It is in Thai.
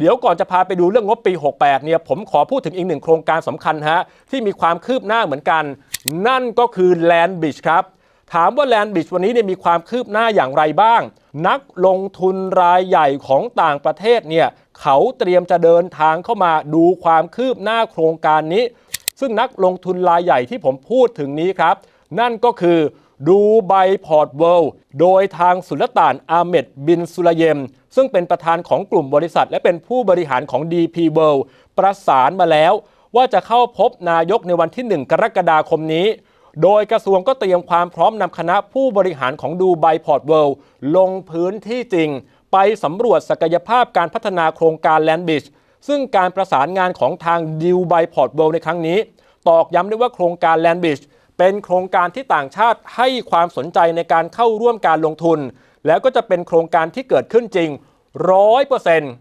เดี๋ยวก่อนจะพาไปดูเรื่องงบปี 68 เนี่ยผมขอพูดถึงอีกหนึ่งโครงการสำคัญฮะที่มีความคืบหน้าเหมือนกัน นั่นก็คือ Land Bridge ครับถามว่า Land Bridge วันนี้เนี่ยมีความคืบหน้าอย่างไรบ้าง นักลงทุนรายใหญ่ของต่างประเทศเนี่ยเขาเตรียมจะเดินทางเข้ามาดูความคืบหน้าโครงการนี้ ซึ่งนักลงทุนรายใหญ่ที่ผมพูดถึงนี้ครับ นั่นก็คือ ดูไบพอร์ตเวิลด์โดยทางสุลต่านอาเมดบินสุลเยม ซึ่งเป็นประธานของกลุ่มบริษัท และเป็นผู้บริหารของ DP World ประสานมาแล้ว ว่าจะเข้าพบนายกในวันที่ 1 กรกฎาคมนี้ โดยกระทรวงก็เตรียมความพร้อมนำคณะผู้บริหารของดูไบพอร์ตเวิลด์ลงพื้นที่จริง ไปสำรวจศักยภาพการพัฒนาโครงการแลนด์บิชซึ่งการประสานงานของทางดิวไบพอร์ตเวิลด์ในครั้งนี้ ตอกย้ำได้ว่าโครงการแลนด์บิช เป็นโครงการที่ต่างชาติให้ความสนใจในการเข้าร่วมการลงทุน แล้วก็จะเป็นโครงการที่เกิดขึ้นจริงร้อยเปอร์เซ็นต์